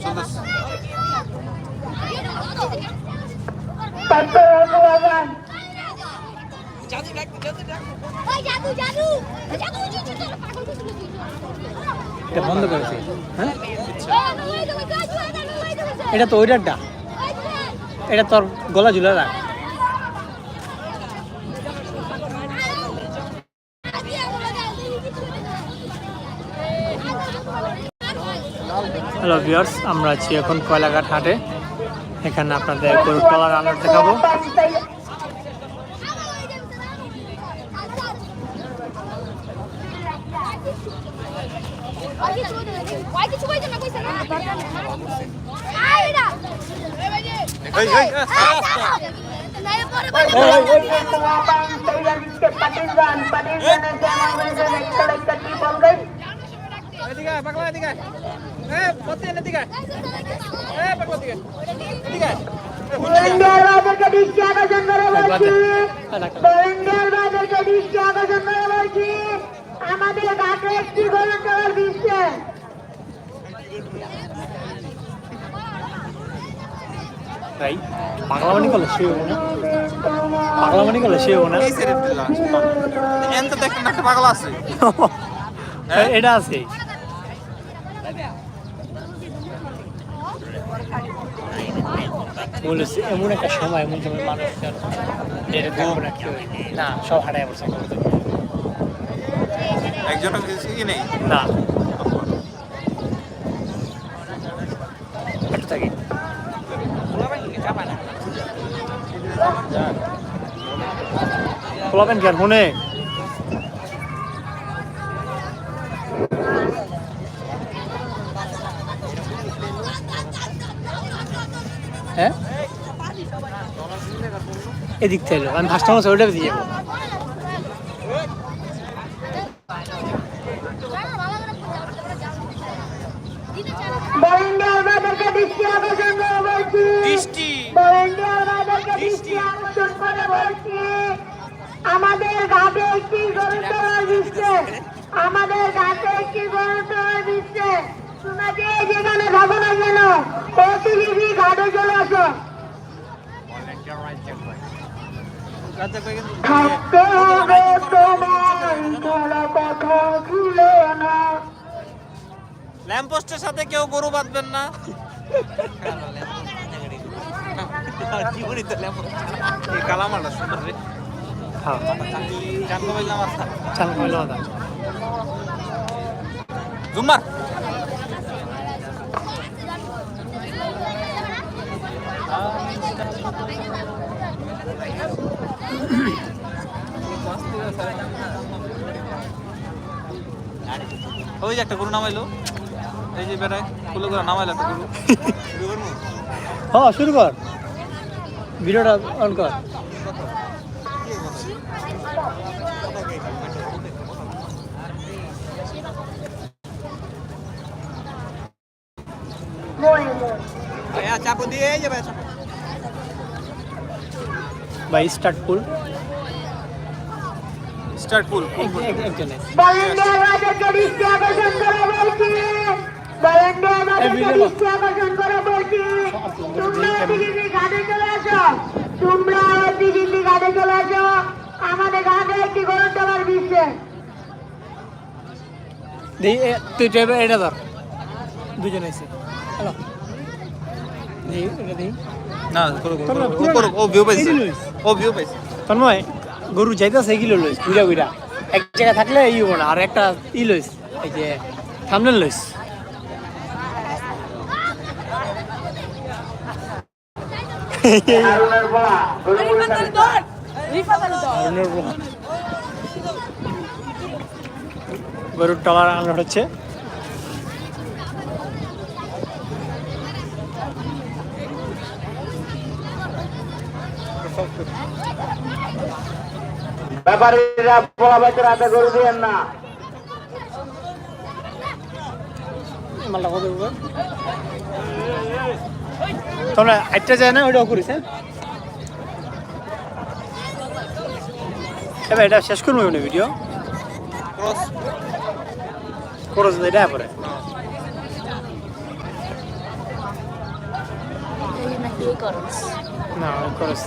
চলতেছে ওই জাদু জাদু জাদু জাদু জাদু পাগল করে দিল এটা বন্ধ করেছে। হ্যাঁ? এটা তো ওইটারটা এটা তোর গলা ঝুলে রাখ। হ্যালো ভিউয়ার্স আমরা আছি এখন কয়লাঘাট হাটে এখানে আপনাদের গরুর টলার আনার দেখাবো আয় পরে এদিকে আয়, পাগলা এদিকে আয়। এ, পথে এনে এদিকে আয়। এ, পাগলা এদিকে আয়। এদিকে আয়। এ, হুন্ডা দিয়ে আয়। আমাদের ঘাটে একটি গরু চলার দিচ্ছে ভাই পাগলামানি করলে সে হব না পাগলামানি করলে সে হব না এই ছেড়ে দিলাম এন তো দেখেন একটা পাগল আছে এটা আছে বলেছে এমন একটা সময় এমন সময় মানুষ না সব হারায় কিছু কি নেই? না। থাকি। খোলাবেন কি আর ফোনে এদিক থেকে এলো। আমি আমার দিয়ে যাব। বরেন্দ্র বাজারকে দৃষ্টি আকর্ষণ করে বলছি। বৃষ্টি। বরেন্দ্র বাজারকে দৃষ্টি আকর্ষণ করে বলছি। আমাদের ঘাটে একটি গরু দিচ্ছে আমাদের ঘাটে একটি গরু দিচ্ছে তোমরা যে যেখানে থাকো না কেন চলে থাকতে হবে খুলে না ল্যাম্পপোস্টের সাথে কেউ গরু বাঁধবেন না। কালামাটা সুন্দর রে হ্যাঁ জানতে পারলাম ওই যে একটা গরু নামাইলো। এই যে বেড়ায় কুলো করে নামাইলো একটা গরু। হ্যাঁ শুরু কর। ভিডিওটা অন কর। চাপ দিয়ে এই যে তোমরা চলে আসো আমাদের একটি দিচ্ছে তুই ড্রাইভার এটা ধর। দুজন আছে হ্যালো। এটা দেই। না ও ভিউ পাইছে। ও ভিউ পাইছে। তন্ময় গরু যাইতেছে এগুলো লইস ঘুরা ঘুরা। এক জায়গায় থাকলে ই হব না আর একটা ই লইস এই যে সামনে লইস। গরুর টলার আনলোড হচ্ছে। ব্যাপারীরা বলা বাইতে রাতে গরু দিয়েন না। তোমরা আটটা যায় না ওইটাও করিস হ্যাঁ? এবার এটা শেষ করব না ভিডিও ক্রস খরচ এটা পরে। না খরচ